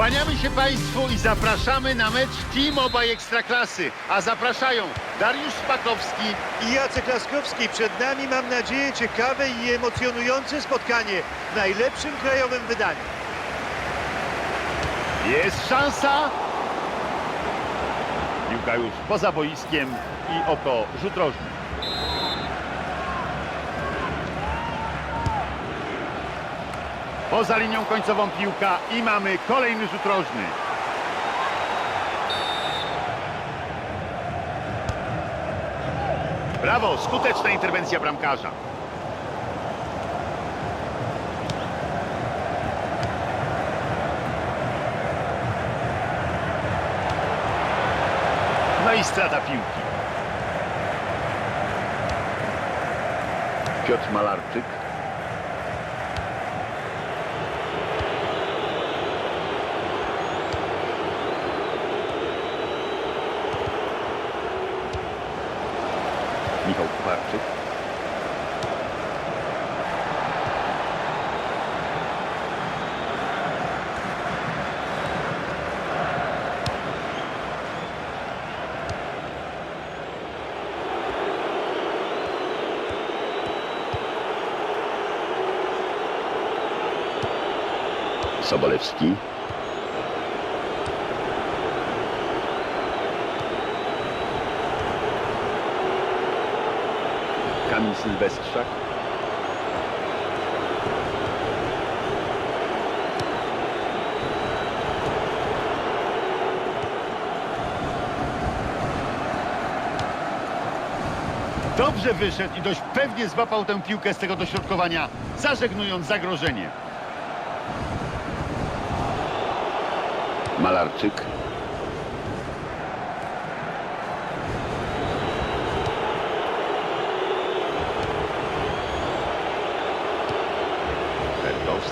Kłaniamy się Państwu i zapraszamy na mecz T-Mobile Ekstraklasy. A zapraszają Dariusz Szpakowski, I Jacek Laskowski. Przed nami, mam nadzieję, ciekawe i emocjonujące spotkanie w najlepszym krajowym wydaniu. Jest szansa. Piłka już poza boiskiem i oto rzut rożny. Poza linią końcową piłka i mamy kolejny rzut rożny. Brawo, skuteczna interwencja bramkarza. No i strata piłki. Piotr Malarczyk. Sobolewski. Kamil Sylwestrzak. Dobrze wyszedł i dość pewnie złapał tę piłkę z tego dośrodkowania, zażegnując zagrożenie. Malarczyk. Bertos.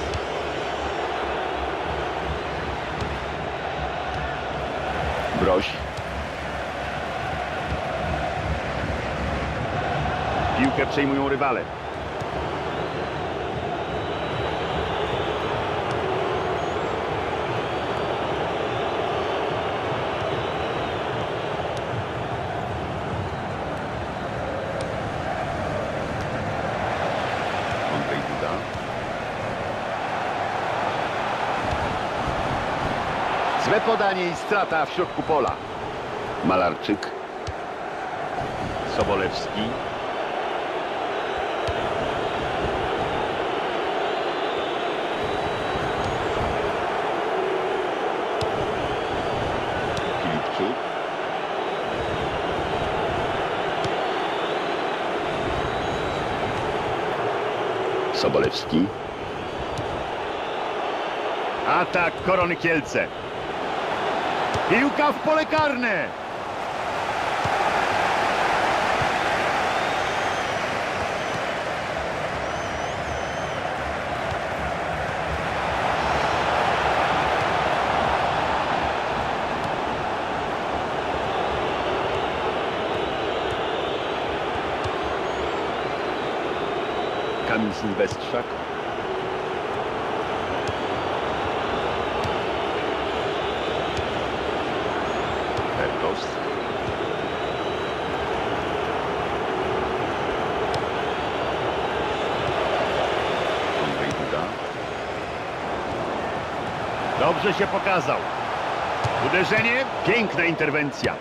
Broś. Piłkę przejmują rywale. Andrzej Duda. Złe podanie i strata w środku pola. Malarczyk. Sobolewski. Filipczuk. Sobolewski. Atak Korony Kielce. Piłka w pole karne. Kamil Sylwestrzak. Bertos. Andrzej Duda. Dobrze się pokazał. Uderzenie, piękna interwencja.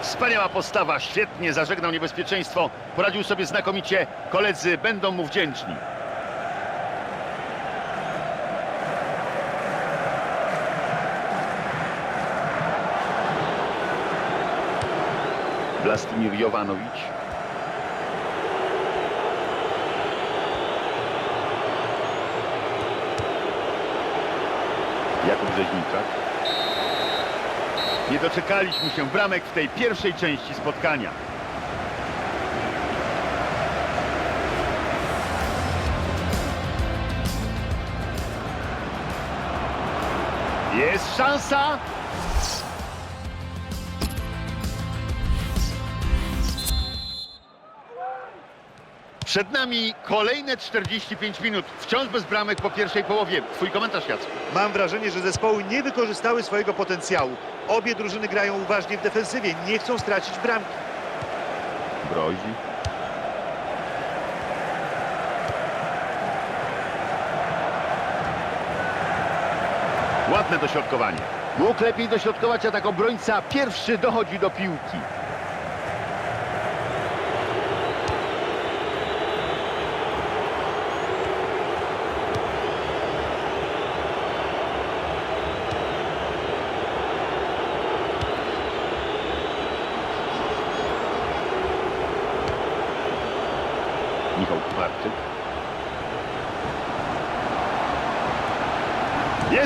Wspaniała postawa, świetnie zażegnał niebezpieczeństwo. Poradził sobie znakomicie. Koledzy będą mu wdzięczni. Vlastimir Jovanowicz. Jakub Rzeźniczak. Nie doczekaliśmy się bramek w tej pierwszej części spotkania. Jest szansa. Przed nami kolejne 45 minut. Wciąż bez bramek po pierwszej połowie. Twój komentarz, Jacku. Mam wrażenie, że zespoły nie wykorzystały swojego potencjału. Obie drużyny grają uważnie w defensywie, nie chcą stracić bramki. Brozi. Ładne dośrodkowanie. Mógł lepiej dośrodkować, a tak obrońca pierwszy dochodzi do piłki.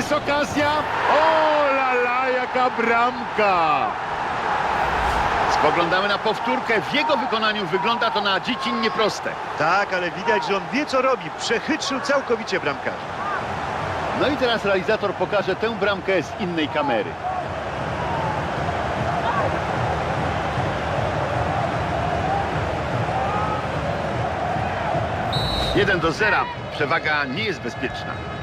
Jest okazja! O la la, jaka bramka! Spoglądamy na powtórkę. W jego wykonaniu wygląda to na dziecinnie proste. Tak, ale widać, że on wie co robi. Przechytrzył całkowicie bramkarza. No i teraz realizator pokaże tę bramkę z innej kamery. Jeden do zera. Przewaga nie jest bezpieczna.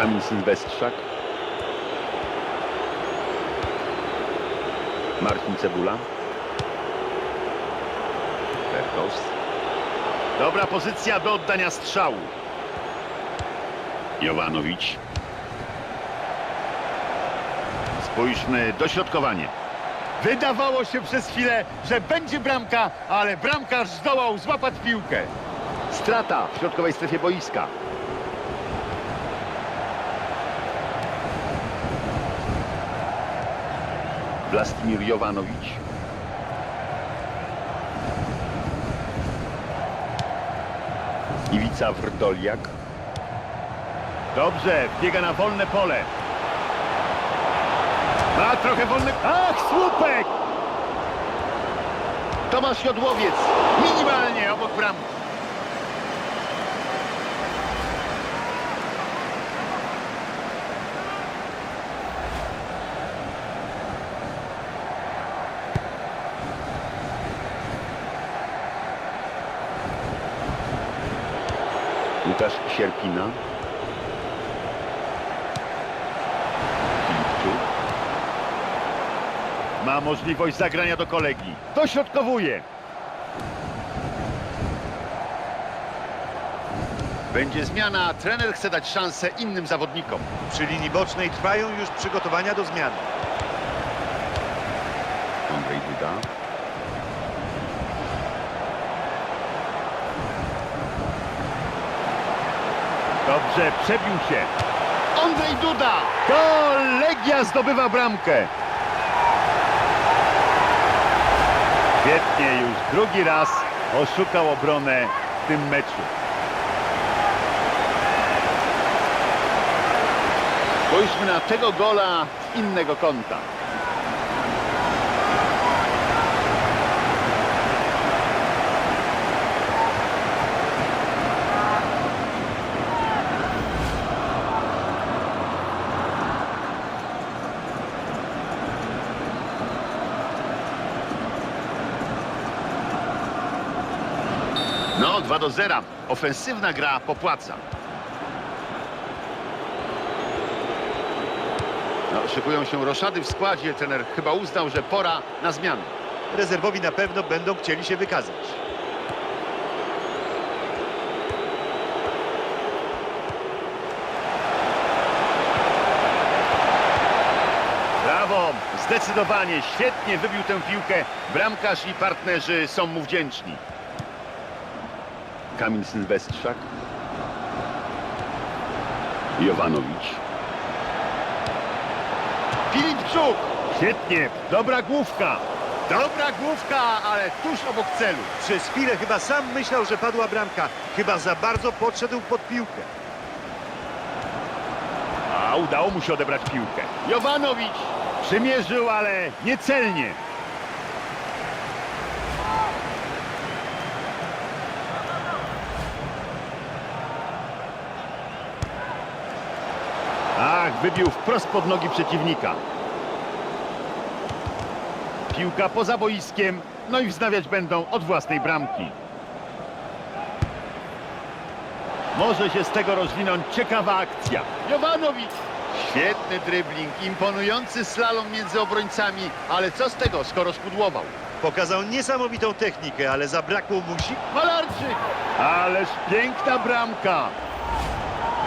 Kamil Sylwestrzak. Marcin Cebula. Berkos. Dobra pozycja do oddania strzału. Jowanowicz. Spójrzmy, dośrodkowanie. Wydawało się przez chwilę, że będzie bramka, ale bramkarz zdołał złapać piłkę. Strata w środkowej strefie boiska. Vlastimir Jowanowicz. Iwica Wrdoliak. Dobrze, biega na wolne pole. Ma trochę wolny... Ach, słupek! Tomasz Jodłowiec. Minimalnie obok bramki. Łukasz Sierpina. Filipczuk. Ma możliwość zagrania do kolegi. Dośrodkowuje. Będzie zmiana. Trener chce dać szansę innym zawodnikom. Przy linii bocznej trwają już przygotowania do zmiany. Andrzej Duda. Dobrze, przebił się. Andrzej Duda! To Legia zdobywa bramkę. Świetnie, już drugi raz oszukał obronę w tym meczu. Spójrzmy na tego gola z innego kąta. No, 2 do 0. Ofensywna gra popłaca. No, szykują się roszady w składzie. Trener chyba uznał, że pora na zmianę. Rezerwowi na pewno będą chcieli się wykazać. Brawo! Zdecydowanie, świetnie wybił tę piłkę. Bramkarz i partnerzy są mu wdzięczni. Kamil Sylwestrzak. Jowanowicz. Filipczuk! Świetnie, dobra główka. Dobra główka, ale tuż obok celu. Przez chwilę chyba sam myślał, że padła bramka. Chyba za bardzo podszedł pod piłkę. A udało mu się odebrać piłkę. Jowanowicz przymierzył, ale niecelnie. Ach, wybił wprost pod nogi przeciwnika. Piłka poza boiskiem, no i wznawiać będą od własnej bramki. Może się z tego rozwinąć ciekawa akcja. Jovanowicz! Świetny dribbling, imponujący slalom między obrońcami, ale co z tego, skoro spudłował? Pokazał niesamowitą technikę, ale zabrakło mu si... Malarczyk! Ależ piękna bramka!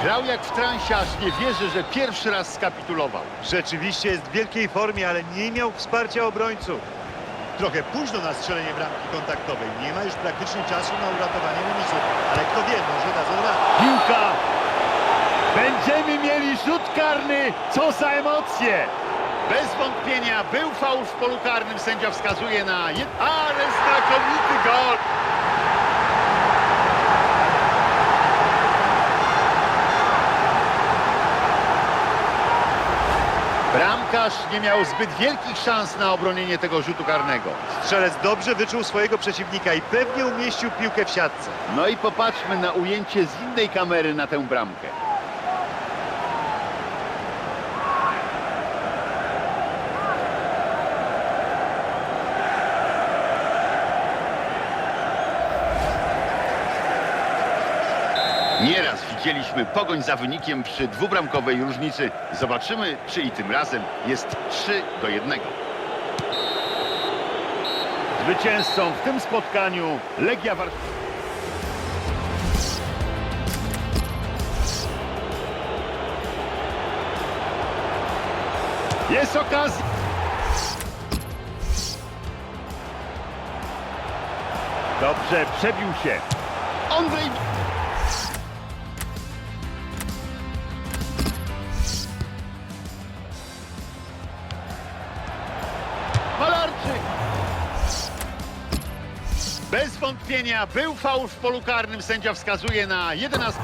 Grał jak w transie, aż nie wierzy, że pierwszy raz skapitulował. Rzeczywiście jest w wielkiej formie, ale nie miał wsparcia obrońców. Trochę późno na strzelenie bramki kontaktowej. Nie ma już praktycznie czasu na uratowanie remisu. Ale kto wie, może dadzą radę. Piłka! Będziemy mieli rzut karny! Co za emocje! Bez wątpienia był faul w polu karnym. Sędzia wskazuje na... Ale znakomity gol! Bramkarz nie miał zbyt wielkich szans na obronienie tego rzutu karnego. Strzelec dobrze wyczuł swojego przeciwnika i pewnie umieścił piłkę w siatce. No i popatrzmy na ujęcie z innej kamery na tę bramkę. Widzieliśmy pogoń za wynikiem przy dwubramkowej różnicy. Zobaczymy, czy i tym razem jest 3 do 1. Zwycięzcą w tym spotkaniu Legia Warszawa. Jest okazja. Dobrze, przebił się. Andrzej. Był faul w polu karnym. Sędzia wskazuje na 11.